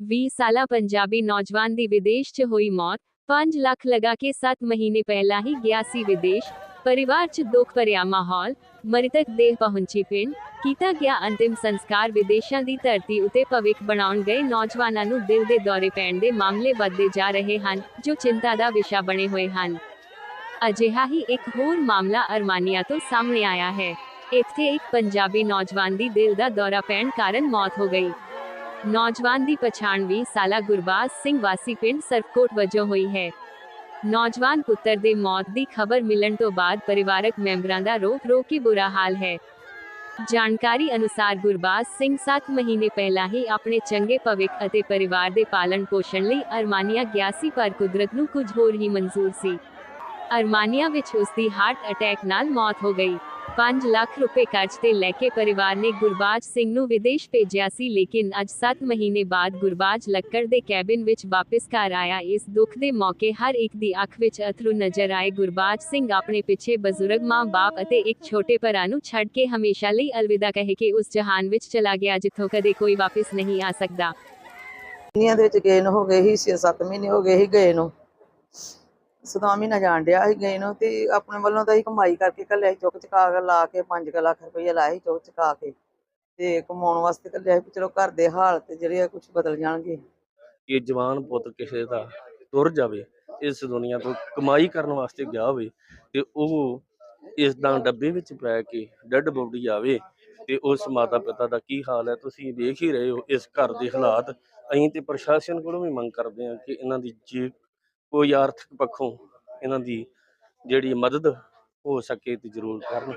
20 ਸਾਲਾ ਪੰਜਾਬੀ ਨੌਜਵਾਨ ਦੀ ਵਿਦੇਸ਼ 'ਚ ਹੋਈ ਮੌਤ 5 ਲੱਖ ਲਗਾ ਕੇ 7 ਮਹੀਨੇ ਪਹਿਲਾਂ ਹੀ ਗਿਆ ਸੀ ਵਿਦੇਸ਼, ਪਰਿਵਾਰ 'ਚ ਦੁੱਖ ਭਰਿਆ ਮਾਹੌਲ, ਮ੍ਰਿਤਕ ਦੇਹ ਪਹੁੰਚੀ ਪਿੰਡ, ਕੀਤਾ ਗਿਆ ਅੰਤਿਮ ਸੰਸਕਾਰ, ਵਿਦੇਸ਼ਾਂ ਦੀ ਧਰਤੀ ਉਤੇ ਭਵਿੱਖ ਬਣਾਉਣ ਗਏ ਨੌਜਵਾਨਾਂ ਨੂੰ ਦਿਲ ਦੇ ਦੌਰੇ ਪੈਣ ਦੇ ਮਾਮਲੇ ਵੱਧਦੇ ਜਾ ਰਹੇ ਹਨ, ਜੋ ਚਿੰਤਾ ਦਾ ਵਿਸ਼ਾ ਬਣੇ ਹੋਏ ਹਨ। ਅਜਿਹਾ ਹੀ ਇੱਕ ਹੋਰ ਮਾਮਲਾ ਅਰਮਾਨੀਆ ਤੋਂ ਸਾਹਮਣੇ ਆਇਆ ਹੈ। ਇੱਥੇ ਇੱਕ ਪੰਜਾਬੀ ਨੌਜਵਾਨ ਦੀ ਦਿਲ ਦਾ ਦੌਰਾ ਪੈਣ ਕਾਰਨ ਮੌਤ ਹੋ ਗਈ। ਨੌਜਵਾਨ ਦੀ ਪਛਾਣ 20 ਸਾਲਾ ਗੁਰਬਾਜ਼ ਸਿੰਘ ਵਾਸੀ ਪਿੰਡ ਸਰਕੋਟ ਵਜੋਂ ਹੋਈ ਹੈ। ਨੌਜਵਾਨ ਪੁੱਤਰ ਦੇ ਮੌਤ ਦੀ ਖਬਰ ਮਿਲਣ ਤੋਂ ਬਾਅਦ ਪਰਿਵਾਰਕ ਮੈਂਬਰਾਂ ਦਾ ਰੋ ਰੋ ਕੇ ਬੁਰਾ ਹਾਲ ਹੈ। ਜਾਣਕਾਰੀ ਅਨੁਸਾਰ ਗੁਰਬਾਜ਼ ਸਿੰਘ 7 ਮਹੀਨੇ ਪਹਿਲਾਂ ਹੀ ਆਪਣੇ ਚੰਗੇ ਭਵਿੱਖ ਅਤੇ ਪਰਿਵਾਰ ਦੇ ਪਾਲਣ ਪੋਸ਼ਣ ਲਈ ਅਰਮਾਨੀਆ ਗਿਆ ਸੀ, ਪਰ ਕੁਦਰਤ ਨੂੰ ਕੁਝ ਹੋਰ ਹੀ ਮਨਜ਼ੂਰ ਸੀ। ਅਰਮਾਨੀਆ ਵਿੱਚ ਉਸ ਦੀ ਹਾਰਟ ਅਟੈਕ ਨਾਲ ਮੌਤ ਹੋ ਗਈ। 5 ਲੱਖ ਰੁਪਏ ਕਰਜ਼ ਤੇ ਲੈ ਕੇ ਪਰਿਵਾਰ ਨੇ ਗੁਰਬਾਜ ਸਿੰਘ ਨੂੰ ਵਿਦੇਸ਼ ਭੇਜਿਆ ਸੀ, ਲੇਕਿਨ ਅੱਜ 7 ਮਹੀਨੇ ਬਾਅਦ ਗੁਰਬਾਜ ਲੱਕੜ ਦੇ ਕੈਬਿਨ ਵਿੱਚ ਵਾਪਸ ਘਰ ਆਇਆ। ਇਸ ਦੁੱਖ ਦੇ ਮੌਕੇ ਹਰ ਇੱਕ ਦੀ ਅੱਖ ਵਿੱਚ ਅਥਰੂ ਨਜ਼ਰ ਆਏ। ਗੁਰਬਾਜ ਸਿੰਘ ਆਪਣੇ ਪਿੱਛੇ ਬਜ਼ੁਰਗ ਮਾਂ-ਬਾਪ ਅਤੇ ਇੱਕ ਛੋਟੇ ਭਰਾ ਨੂੰ ਛੱਡ ਕੇ ਹਮੇਸ਼ਾ ਲਈ ਅਲਵਿਦਾ ਕਹਿ ਕੇ ਉਸ ਜਹਾਨ ਵਿੱਚ ਚਲਾ ਗਿਆ, ਜਿੱਥੋਂ ਕਦੇ ਕੋਈ ਵਾਪਸ ਨਹੀਂ ਆ ਸਕਦਾ। ਦੁਨੀਆ ਦੇ ਵਿੱਚ ਗਏ ਨੂੰ ਹੋ ਗਏ ਸੀ 6-7 ਮਹੀਨੇ ਹੋ ਗਏ ਸੀ ਗਏ ਨੂੰ। ਸਦਾ ਨਾ ਜਾਣ ਡਿਆ ਸੀ ਗਏ ਨੂੰ ਤੇ ਆਪਣੇ ਵੱਲੋਂ ਤਾਂ ਅਸੀਂ ਕਮਾਈ ਕਰਕੇ ਘੱਲਿਆ ਸੀ, ਚੁੱਕ ਚੁਕਾ ਕੇ ਲਾ ਕੇ 5 ਲੱਖ ਰੁਪਏ ਲਾਏ ਸੀ ਚੁੱਕ ਚੁਕਾ ਕੇ ਤੇ ਕਮਾਉਣ ਵਾਸਤੇ ਘੱਲਿਆ ਸੀ ਚਲੋ ਘਰ ਦੇ ਹਾਲਤ ਜਿਹੜੇ ਆ ਕੁਝ ਬਦਲ ਜਾਣਗੇ। ਕਿ ਜਵਾਨ ਪੁੱਤ ਕਿਸੇ ਦਾ ਤੁਰ ਜਾਵੇ, ਇਸ ਦੁਨੀਆ ਤੋਂ ਕਮਾਈ ਕਰਨ ਵਾਸਤੇ ਗਿਆ ਹੋਵੇ ਤੇ ਉਹ ਇਸ ਦਾ ਡੱਬੇ ਵਿੱਚ ਪੈ ਕੇ ਡੈੱਡ ਬੋਡੀ ਆਵੇ ਤੇ ਉਸ ਮਾਤਾ ਪਿਤਾ ਦਾ ਕੀ ਹਾਲ ਹੈ, ਤੁਸੀਂ ਦੇਖ ਹੀ ਰਹੇ ਹੋ ਇਸ ਘਰ ਦੇ ਹਾਲਾਤ। ਅਸੀਂ ਤੇ ਪ੍ਰਸ਼ਾਸਨ ਕੋਲੋਂ ਵੀ ਮੰਗ ਕਰਦੇ ਹਾਂ ਕਿ ਇਹਨਾਂ ਦੀ ਜੇ ਕੋਈ ਆਰਥਿਕ ਪੱਖੋਂ ਇਹਨਾਂ ਦੀ ਜਿਹੜੀ ਮਦਦ ਹੋ ਸਕੇ ਤੇ ਜ਼ਰੂਰ ਕਰਨ।